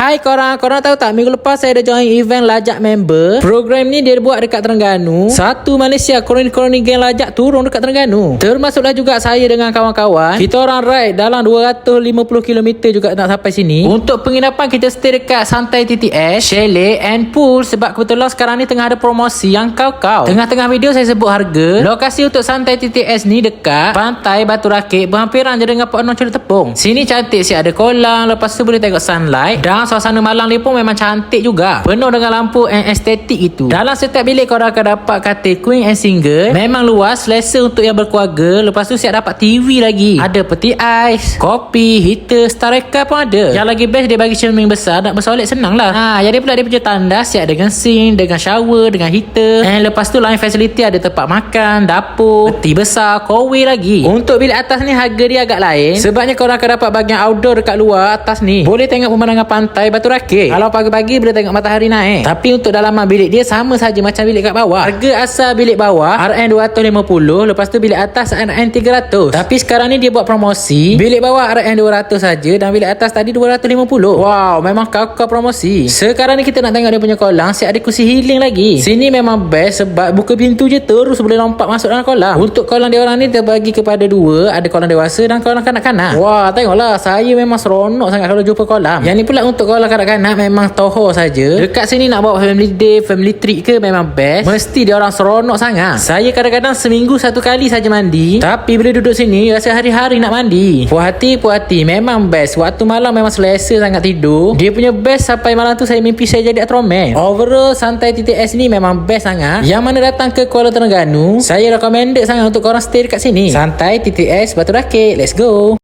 Hai korang, korang tahu tak minggu lepas saya ada join event lajak member. Program ni dia buat dekat Terengganu. Satu Malaysia kroni-kroni geng lajak turun dekat Terengganu. Termasuklah juga saya dengan kawan-kawan. Kita orang ride dalam 250 km juga nak sampai sini. Untuk penginapan kita stay dekat Santai TTS, Chalet and Pool sebab kebetulan sekarang ni tengah ada promosi yang kau-kau. Tengah-tengah video saya sebut harga. Lokasi untuk Santai TTS ni dekat Pantai Batu Rakit berhampiran je dengan Pok Non Curug Tepung. Sini cantik sih ada kolam, lepas tu boleh tengok sunlight dan suasana malam ni pun memang cantik juga. Penuh dengan lampu and estetik itu. Dalam setiap bilik korang akan dapat katil queen and single. Memang luas, selesa untuk yang berkeluarga. Lepas tu siap dapat TV lagi. Ada peti ais, kopi, heater, star reka pun ada. Yang lagi best dia bagi cermin besar, nak bersolek senang lah. Ha, jadi pula dia punya tandas siap dengan sink, dengan shower, dengan heater. And lepas tu lain facility ada tempat makan, dapur, peti besar, kowe lagi. Untuk bilik atas ni harga dia agak lain. Sebabnya korang akan dapat bahagian outdoor dekat luar atas ni. Boleh tengok pemandangan pantai Batu Rakit. Kalau pagi-pagi boleh tengok matahari naik. Tapi untuk dalaman bilik dia sama saja macam bilik kat bawah. Harga asal bilik bawah RN 250, lepas tu bilik atas RN 300. Tapi sekarang ni dia buat promosi. Bilik bawah RN 200 saja dan bilik atas tadi 250. Wow, memang kau promosi. Sekarang ni kita nak tengok dia punya kolam, siap ada kursi healing lagi. Sini memang best sebab buka pintu je terus boleh lompat masuk dalam kolam. Untuk kolam dia orang ni terbagi kepada dua, ada kolam dewasa dan kolam kanak-kanak. Wah, tengoklah saya memang seronok sangat kalau jumpa kolam. Yang ni pula untuk kolam kanak-kanak memang toho saja. Dekat sini nak bawa family day, family treat ke memang best. Mesti dia orang seronok sangat. Saya kadang-kadang seminggu satu kali saja mandi, tapi bila duduk sini rasa hari-hari nak mandi. Puas hati, puas hati. Memang best. Waktu malam memang selesa sangat tidur. Dia punya best sampai malam tu saya mimpi saya jadi Atroman. Overall, santai TTS ni memang best sangat. Yang mana datang ke Kuala Terengganu, saya recommended sangat untuk korang stay dekat sini. Santai TTS Batu Rakit. Let's go.